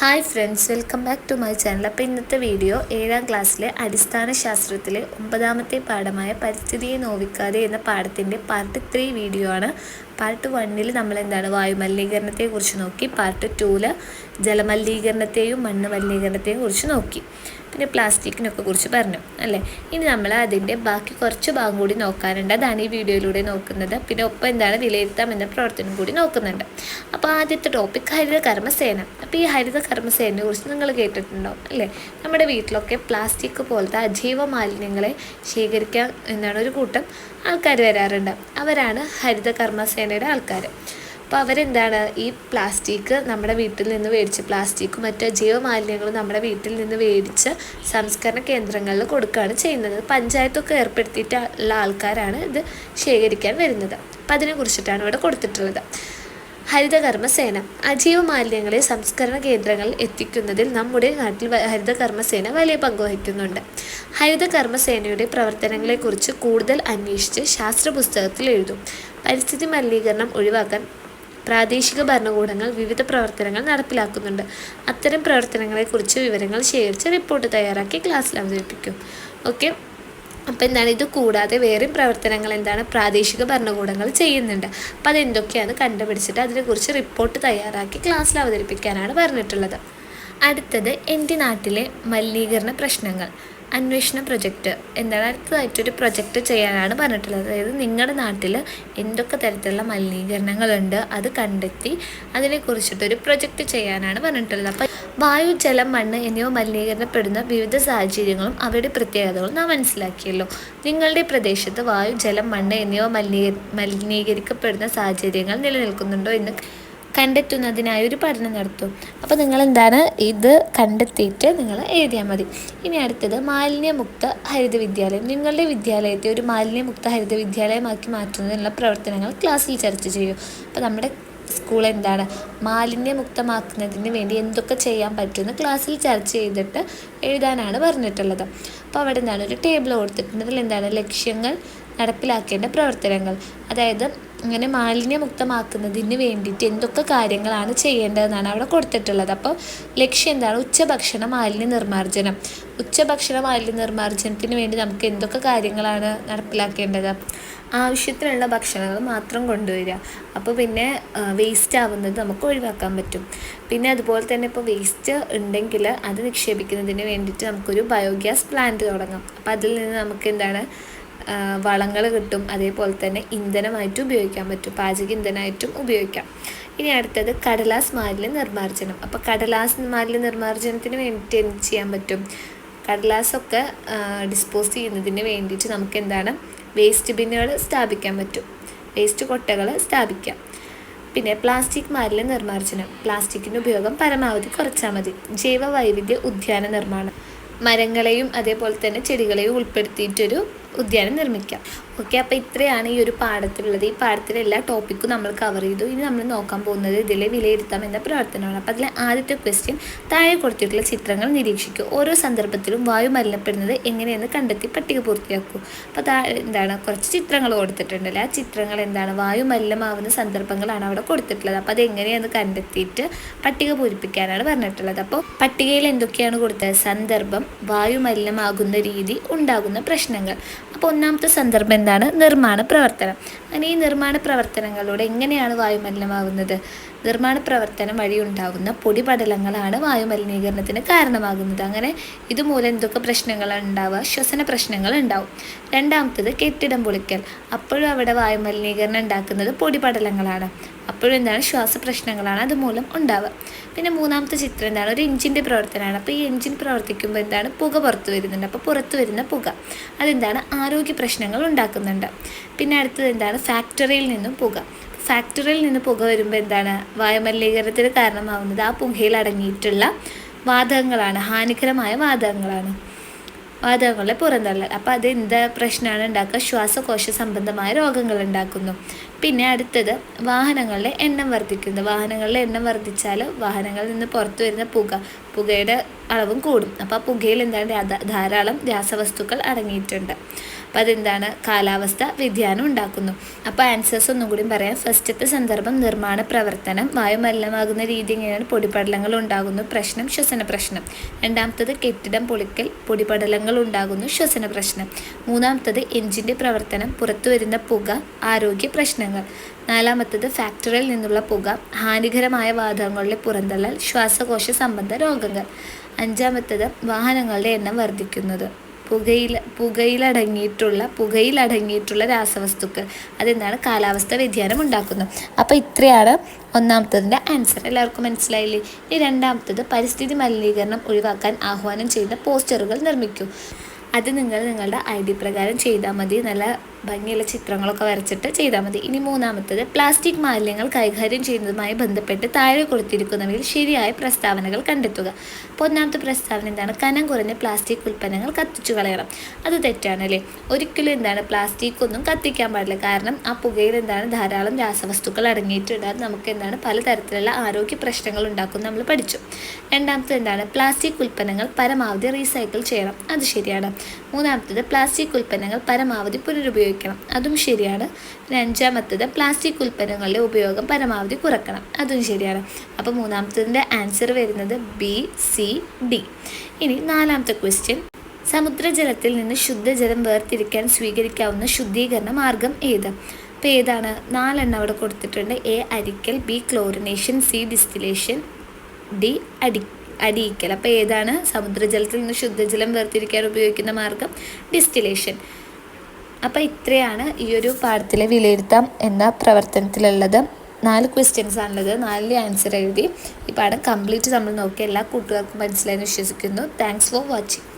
Hi friends welcome back to my channel. അപ്പോൾ ഇന്നത്തെ video ഏഴാം ക്ലാസ്സിലെ അടിസ്ഥാന ശാസ്ത്രത്തിലെ ഒമ്പതാമത്തെ പാഠമായ പരിസ്ഥിതിയെ നോവിക്കാതെ എന്ന പാഠത്തിന്റെ പാർട്ട് ത്രീ വീഡിയോ ആണ്. പാർട്ട് വണ്ണിൽ നമ്മൾ എന്താണ് വായുമലിനീകരണത്തെക്കുറിച്ച് നോക്കി പാർട്ട് ടൂവിൽ ജലമലിനീകരണത്തെയും മണ്ണ് മലിനീകരണത്തെയും കുറിച്ച് നോക്കി. പിന്നെ പ്ലാസ്റ്റിക്കിനൊക്കെ കുറിച്ച് പറഞ്ഞു അല്ലേ? ഇനി നമ്മൾ അതിന്റെ ബാക്കി കുറച്ച് ഭാഗം കൂടി നോക്കാനുണ്ട്. അതാണ് ഈ വീഡിയോയിലൂടെ നോക്കുന്നത്. പിന്നെ ഒപ്പം എന്താണ് വിലയിരുത്താം എന്ന പ്രവർത്തനം കൂടി നോക്കുന്നുണ്ട്. അപ്പോൾ ആദ്യത്തെ ടോപ്പിക് ഹരിത കർമ്മസേന അപ്പോൾ ഈ ഹരിത കർമ്മസേനയെ കുറിച്ച് നിങ്ങൾ കേട്ടിട്ടുണ്ടോ അല്ലേ? നമ്മുടെ വീട്ടിലൊക്കെ പ്ലാസ്റ്റിക് പോലത്തെ അജീവ മാലിന്യങ്ങളെ ശേഖരിക്കാൻ എന്നാണ് ഒരു കൂട്ടം ആൾക്കാർ വരാറുണ്ട്. അവരാണ് ഹരിത കർമ്മസേനയുടെ ആൾക്കാർ അപ്പോൾ അവരെന്താണ്? ഈ പ്ലാസ്റ്റിക് നമ്മുടെ വീട്ടിൽ നിന്ന് മേടിച്ച് പ്ലാസ്റ്റിക്കും മറ്റ് ജീവമാലിന്യങ്ങളും നമ്മുടെ വീട്ടിൽ നിന്ന് മേടിച്ച് സംസ്കരണ കേന്ദ്രങ്ങളിൽ കൊടുക്കുകയാണ് ചെയ്യുന്നത്. പഞ്ചായത്തൊക്കെ ഏർപ്പെടുത്തിയിട്ടുള്ള ആൾക്കാരാണ് ഇത് ശേഖരിക്കാൻ വരുന്നത്. അപ്പം അതിനെക്കുറിച്ചിട്ടാണ് ഇവിടെ കൊടുത്തിട്ടുള്ളത്. ഹരിതകർമ്മസേന. അജീവ മാലിന്യങ്ങളെ സംസ്കരണ കേന്ദ്രങ്ങളിൽ എത്തിക്കുന്നതിൽ നമ്മുടെ നാട്ടിൽ ഹരിതകർമ്മസേന വലിയ പങ്ക് വഹിക്കുന്നുണ്ട്. ഹരിതകർമ്മസേനയുടെ പ്രവർത്തനങ്ങളെക്കുറിച്ച് കൂടുതൽ അന്വേഷിച്ച് ശാസ്ത്ര പുസ്തകത്തിൽ എഴുതും. പരിസ്ഥിതി മലിനീകരണം ഒഴിവാക്കാൻ പ്രാദേശിക ഭരണകൂടങ്ങൾ വിവിധ പ്രവർത്തനങ്ങൾ നടപ്പിലാക്കുന്നുണ്ട്. അത്തരം പ്രവർത്തനങ്ങളെക്കുറിച്ച് വിവരങ്ങൾ ശേഖരിച്ച് റിപ്പോർട്ട് തയ്യാറാക്കി ക്ലാസ്സിൽ അവതരിപ്പിക്കും. ഓക്കെ? അപ്പോൾ എന്താണ്? ഇത് കൂടാതെ വേറെയും പ്രവർത്തനങ്ങൾ എന്താണ്? പ്രാദേശിക ഭരണകൂടങ്ങൾ ചെയ്യുന്നുണ്ട്. അപ്പോൾ അതെന്തൊക്കെയാണ് കണ്ടുപിടിച്ചിട്ട് അതിനെക്കുറിച്ച് റിപ്പോർട്ട് തയ്യാറാക്കി ക്ലാസ്സിൽ അവതരിപ്പിക്കാനാണ് പറഞ്ഞിട്ടുള്ളത്. അടുത്തത് എന്റെ നാട്ടിലെ മലിനീകരണ പ്രശ്നങ്ങൾ. അന്വേഷണ പ്രൊജക്റ്റ് എന്താണ് അടുത്തതായിട്ടൊരു പ്രൊജക്റ്റ് ചെയ്യാനാണ് പറഞ്ഞിട്ടുള്ളത്. അതായത് നിങ്ങളുടെ നാട്ടിൽ എന്തൊക്കെ തരത്തിലുള്ള മലിനീകരണങ്ങളുണ്ട് അത് കണ്ടെത്തി അതിനെക്കുറിച്ചിട്ടൊരു പ്രൊജക്റ്റ് ചെയ്യാനാണ് പറഞ്ഞിട്ടുള്ളത്. അപ്പം വായു ജലം മണ്ണ് എന്നിവ മലിനീകരണപ്പെടുന്ന വിവിധ സാഹചര്യങ്ങളും അവയുടെ പ്രത്യേകതകളും നാം മനസ്സിലാക്കിയല്ലോ. നിങ്ങളുടെ പ്രദേശത്ത് വായു ജലം മണ്ണ് എന്നിവ മലിനീ മലിനീകരിക്കപ്പെടുന്ന സാഹചര്യങ്ങൾ നിലനിൽക്കുന്നുണ്ടോ എന്ന് കണ്ടെത്തുന്നതിനായി ഒരു പഠനം നടത്തും. അപ്പോൾ നിങ്ങൾ എന്താണ് ഇത് കണ്ടെത്തിയിട്ട് നിങ്ങൾ എഴുതിയാൽ മതി. ഇനി അടുത്തത് മാലിന്യമുക്ത ഹരിത വിദ്യാലയം. നിങ്ങളുടെ വിദ്യാലയത്തെ ഒരു മാലിന്യമുക്ത ഹരിത വിദ്യാലയമാക്കി മാറ്റുന്നതിനുള്ള പ്രവർത്തനങ്ങൾ ക്ലാസ്സിൽ ചർച്ച ചെയ്യും. അപ്പോൾ നമ്മുടെ സ്കൂൾ എന്താണ്? മാലിന്യമുക്തമാക്കുന്നതിന് വേണ്ടി എന്തൊക്കെ ചെയ്യാൻ പറ്റുമെന്ന് ക്ലാസ്സിൽ ചർച്ച ചെയ്തിട്ട് എഴുതാനാണ് പറഞ്ഞിട്ടുള്ളത്. അപ്പോൾ അവിടെ എന്താണ്? ഒരു ടേബിൾ കൊടുത്തിട്ടുണ്ട്. അതിൽ എന്താണ്? ലക്ഷ്യങ്ങൾ നടപ്പിലാക്കേണ്ട പ്രവർത്തനങ്ങൾ. അതായത് ഇങ്ങനെ മാലിന്യമുക്തമാക്കുന്നതിന് വേണ്ടിയിട്ട് എന്തൊക്കെ കാര്യങ്ങളാണ് ചെയ്യേണ്ടതെന്നാണ് അവിടെ കൊടുത്തിട്ടുള്ളത്. അപ്പോൾ ലക്ഷ്യം എന്താണ്? ഉച്ചഭക്ഷണ മാലിന്യ നിർമ്മാർജനം. ഉച്ചഭക്ഷണ മാലിന്യ നിർമ്മാർജനത്തിന് വേണ്ടി നമുക്ക് എന്തൊക്കെ കാര്യങ്ങളാണ് നടപ്പിലാക്കേണ്ടത്? ആവശ്യത്തിനുള്ള ഭക്ഷണങ്ങൾ മാത്രം കൊണ്ടുവരിക. അപ്പോൾ പിന്നെ വേസ്റ്റ് ആവുന്നത് നമുക്ക് ഒഴിവാക്കാൻ പറ്റും. പിന്നെ അതുപോലെ തന്നെ ഇപ്പോൾ വേസ്റ്റ് ഉണ്ടെങ്കിൽ അത് നിക്ഷേപിക്കുന്നതിന് വേണ്ടിയിട്ട് നമുക്കൊരു ബയോഗ്യാസ് പ്ലാന്റ് തുടങ്ങാം. അപ്പോൾ അതിൽ നിന്ന് നമുക്ക് എന്താണ്? വളങ്ങൾ കിട്ടും. അതേപോലെ തന്നെ ഇന്ധനമായിട്ടും ഉപയോഗിക്കാൻ പറ്റും. പാചക ഇന്ധനമായിട്ടും ഉപയോഗിക്കാം. ഇനി അടുത്തത് കടലാസ് മാലിന്യ നിർമ്മാർജനം അപ്പോൾ കടലാസ് മാലിന്യ നിർമ്മാർജനത്തിന് വേണ്ടിയിട്ട് എന്ത് ചെയ്യാൻ പറ്റും? കടലാസൊക്കെ ഡിസ്പോസ് ചെയ്യുന്നതിന് വേണ്ടിയിട്ട് നമുക്ക് എന്താണ് വേസ്റ്റ് ബിന്നുകൾ സ്ഥാപിക്കാൻ പറ്റും. വേസ്റ്റ് കൊട്ടകൾ സ്ഥാപിക്കാം. പിന്നെ പ്ലാസ്റ്റിക് മാലിന്യ നിർമ്മാർജനം പ്ലാസ്റ്റിക്കിന്റെ ഉപയോഗം പരമാവധി കുറച്ചാൽ മതി. ജൈവ വൈവിധ്യ ഉദ്യാന നിർമ്മാണം. മരങ്ങളെയും അതേപോലെ തന്നെ ചെടികളെയും ഉൾപ്പെടുത്തിയിട്ടൊരു ഉദ്യാനം നിർമ്മിക്കാം. ഓക്കെ അപ്പോൾ ഇത്രയാണ് ഈ ഒരു പാഠത്തിലുള്ളത്. ഈ പാഠത്തിലെ എല്ലാ ടോപ്പിക്കും നമ്മൾ കവർ ചെയ്തു. ഇനി നമ്മൾ നോക്കാൻ പോകുന്നത് ഇതിലെ വിലയിരുത്താം എന്ന പ്രവർത്തനമാണ്. അപ്പോൾ അതിലെ ആദ്യത്തെ ക്വസ്റ്റ്യൻ താഴെ കൊടുത്തിട്ടുള്ള ചിത്രങ്ങൾ നിരീക്ഷിക്കൂ. ഓരോ സന്ദർഭത്തിലും വായു മലിനപ്പെടുന്നത് എങ്ങനെയെന്ന് കണ്ടെത്തി പട്ടിക പൂർത്തിയാക്കൂ. അപ്പോൾ താഴെ എന്താണ് കുറച്ച് ചിത്രങ്ങൾ കൊടുത്തിട്ടുണ്ടല്ലേ ആ ചിത്രങ്ങൾ എന്താണ്? വായു മലിനമാവുന്ന സന്ദർഭങ്ങളാണ് അവിടെ കൊടുത്തിട്ടുള്ളത്. അപ്പോൾ അത് എങ്ങനെയെന്ന് കണ്ടെത്തിയിട്ട് പട്ടിക പൂരിപ്പിക്കാനാണ് പറഞ്ഞിട്ടുള്ളത്. അപ്പോൾ പട്ടികയിൽ എന്തൊക്കെയാണ് കൊടുത്തത്? സന്ദർഭം വായു മലിനമാകുന്ന രീതി ഉണ്ടാകുന്ന പ്രശ്നങ്ങൾ. അപ്പോൾ ഒന്നാമത്തെ സന്ദർഭം എന്താണ്? നിർമ്മാണ പ്രവർത്തനം. അങ്ങനെ ഈ നിർമ്മാണ പ്രവർത്തനങ്ങളിലൂടെ എങ്ങനെയാണ് വായുമലിനമാകുന്നത്? നിർമ്മാണ പ്രവർത്തനം വഴി ഉണ്ടാകുന്ന പൊടിപടലങ്ങളാണ് വായുമലിനീകരണത്തിന് കാരണമാകുന്നത്. അങ്ങനെ ഇതുമൂലം എന്തൊക്കെ പ്രശ്നങ്ങളാണ് ഉണ്ടാവുക? ശ്വസന പ്രശ്നങ്ങൾ ഉണ്ടാവും. രണ്ടാമത്തത് കെട്ടിടം പൊളിക്കൽ. അപ്പോഴും അവിടെ വായുമലിനീകരണം ഉണ്ടാക്കുന്നത് പൊടിപടലങ്ങളാണ്. അപ്പോഴും എന്താണ്? ശ്വാസ പ്രശ്നങ്ങളാണ് അതുമൂലം ഉണ്ടാവുക. പിന്നെ മൂന്നാമത്തെ ചിത്രം എന്താണ്? ഒരു എഞ്ചിന്റെ പ്രവർത്തനമാണ്. അപ്പോൾ ഈ എഞ്ചിൻ പ്രവർത്തിക്കുമ്പോൾ എന്താണ്? പുക പുറത്ത് വരുന്നുണ്ട്. അപ്പോൾ പുറത്ത് വരുന്ന പുക. അതെന്താണ്? ആരോഗ്യ പ്രശ്നങ്ങൾ ഉണ്ടാക്കുന്നുണ്ട്. പിന്നെ അടുത്തത് എന്താണ്? ഫാക്ടറിയിൽ നിന്നും പുക. ഫാക്ടറിയിൽ നിന്ന് പുക വരുമ്പോൾ എന്താണ്? വായുമലിനീകരണത്തിന് കാരണമാവുന്നത് ആ പുകയിൽ അടങ്ങിയിട്ടുള്ള വാതകങ്ങളാണ്. ഹാനികരമായ വാതകങ്ങളാണ്. വാതകങ്ങളെ പുറന്തള്ളൽ. അപ്പോൾ അത് എന്ത് പ്രശ്നമാണ് ഉണ്ടാക്കുക? ശ്വാസകോശ സംബന്ധമായ രോഗങ്ങൾ ഉണ്ടാക്കുന്നു. പിന്നെ അടുത്തത് വാഹനങ്ങളുടെ എണ്ണം വർദ്ധിക്കുന്നു. വാഹനങ്ങളുടെ എണ്ണം വർദ്ധിച്ചാൽ വാഹനങ്ങളിൽ നിന്ന് പുറത്തു വരുന്ന പുക പുകയുടെ അളവും കൂടും. അപ്പോൾ ആ പുകയിൽ എന്താണ്? ധാരാളം രാസവസ്തുക്കൾ അടങ്ങിയിട്ടുണ്ട്. അപ്പോൾ അതെന്താണ്? കാലാവസ്ഥ വ്യതിയാനം ഉണ്ടാക്കുന്നു. അപ്പോൾ ആൻസേഴ്സ് ഒന്നും കൂടി പറയാം. ഫസ്റ്റത്തെ സന്ദർഭം നിർമ്മാണ പ്രവർത്തനം വായു മലിനമാകുന്ന രീതി എങ്ങനെയാണ്? പൊടിപടലങ്ങൾ ഉണ്ടാകുന്നു പ്രശ്നം ശ്വസന പ്രശ്നം. രണ്ടാമത്തത് കെട്ടിടം പൊളിക്കൽ പൊടിപടലങ്ങൾ ഉണ്ടാകുന്നു ശ്വസന പ്രശ്നം. മൂന്നാമത്തത് എഞ്ചിന്റെ പ്രവർത്തനം പുറത്തു വരുന്ന പുക ആരോഗ്യ പ്രശ്നങ്ങൾ. നാലാമത്തത് ഫാക്ടറിയിൽ നിന്നുള്ള പുക ഹാനികരമായ വാതകങ്ങളുടെ പുറന്തള്ളൽ ശ്വാസകോശ സംബന്ധ രോഗങ്ങൾ. അഞ്ചാമത്തത് വാഹനങ്ങളുടെ എണ്ണം വർദ്ധിക്കുന്നത്. പുകയിൽ പുകയിലടങ്ങിയിട്ടുള്ള പുകയിലടങ്ങിയിട്ടുള്ള രാസവസ്തുക്കൾ. അതെന്താണ്? കാലാവസ്ഥ വ്യതിയാനം ഉണ്ടാക്കുന്നത് അപ്പോൾ ഇത്രയാണ് ഒന്നാമത്തതിന്റെ ആൻസർ. എല്ലാവർക്കും മനസ്സിലായില്ലേ? ഇനി രണ്ടാമത്തത് പരിസ്ഥിതി മലിനീകരണം ഒഴിവാക്കാൻ ആഹ്വാനം ചെയ്യുന്ന പോസ്റ്ററുകൾ നിർമ്മിക്കൂ. അത് നിങ്ങൾ നിങ്ങളുടെ ഐ ഡി പ്രകാരം ചെയ്താൽ മതി. നല്ല ഭംഗിയുള്ള ചിത്രങ്ങളൊക്കെ വരച്ചിട്ട് ചെയ്താൽ മതി. ഇനി മൂന്നാമത്തത് പ്ലാസ്റ്റിക് മാലിന്യങ്ങൾ കൈകാര്യം ചെയ്യുന്നതുമായി ബന്ധപ്പെട്ട് താഴെ കൊടുത്തിരിക്കുന്നവയിൽ ശരിയായ പ്രസ്താവനകൾ കണ്ടെത്തുക. അപ്പോൾ ഒന്നാമത്തെ പ്രസ്താവന എന്താണ്? കനം കുറഞ്ഞ പ്ലാസ്റ്റിക് ഉൽപ്പന്നങ്ങൾ കത്തിച്ചു കളയണം. അത് തെറ്റാണ് അല്ലേ? ഒരിക്കലും എന്താണ്? പ്ലാസ്റ്റിക് ഒന്നും കത്തിക്കാൻ പാടില്ല. കാരണം ആ പുകയിൽ എന്താണ്? ധാരാളം രാസവസ്തുക്കൾ അടങ്ങിയിട്ടുണ്ട്. അത് നമുക്ക് എന്താണ്? പലതരത്തിലുള്ള ആരോഗ്യ പ്രശ്നങ്ങൾ ഉണ്ടാക്കും നമ്മൾ പഠിച്ചു. രണ്ടാമത്തത് എന്താണ്? പ്ലാസ്റ്റിക് ഉൽപ്പന്നങ്ങൾ പരമാവധി റീസൈക്കിൾ ചെയ്യണം. അത് ശരിയാണ്. മൂന്നാമത്തത് പ്ലാസ്റ്റിക് ഉൽപ്പന്നങ്ങൾ പരമാവധി പുനരുപയോഗിക്കണം അതും ശരിയാണ്. പിന്നെ അഞ്ചാമത്തത് പ്ലാസ്റ്റിക് ഉൽപ്പന്നങ്ങളുടെ ഉപയോഗം പരമാവധി കുറക്കണം. അതും ശരിയാണ്. അപ്പോൾ മൂന്നാമത്തതിന്റെ ആൻസർ വരുന്നത് ബി സി ഡി ഇനി നാലാമത്തെ ക്വസ്റ്റ്യൻ സമുദ്രജലത്തിൽ നിന്ന് ശുദ്ധജലം വേർതിരിക്കാൻ സ്വീകരിക്കാവുന്ന ശുദ്ധീകരണ മാർഗം ഏത്? അപ്പോൾ ഏതാണ്? നാലെണ്ണം അവിടെ കൊടുത്തിട്ടുണ്ട്. A Arikkal. B chlorination C distillation D അടി അടിയിക്കൽ. അപ്പോൾ ഏതാണ്? സമുദ്രജലത്തിൽ നിന്ന് ശുദ്ധജലം വേർതിരിക്കാൻ ഉപയോഗിക്കുന്ന മാർഗം ഡിസ്റ്റിലേഷൻ അപ്പോൾ ഇത്രയാണ് ഈ ഒരു പാഠത്തിലെ വിലയിരുത്താം എന്ന പ്രവർത്തനത്തിലുള്ളത്. നാല് ക്വസ്റ്റ്യൻസ് ആണുള്ളത്. നാലിലെ ആൻസർ എഴുതി. ഈ പാഠം കംപ്ലീറ്റ് നമ്മൾ നോക്കി എല്ലാ കൂട്ടുകാർക്കും മനസ്സിലായെന്ന് വിശ്വസിക്കുന്നു. Thanks for watching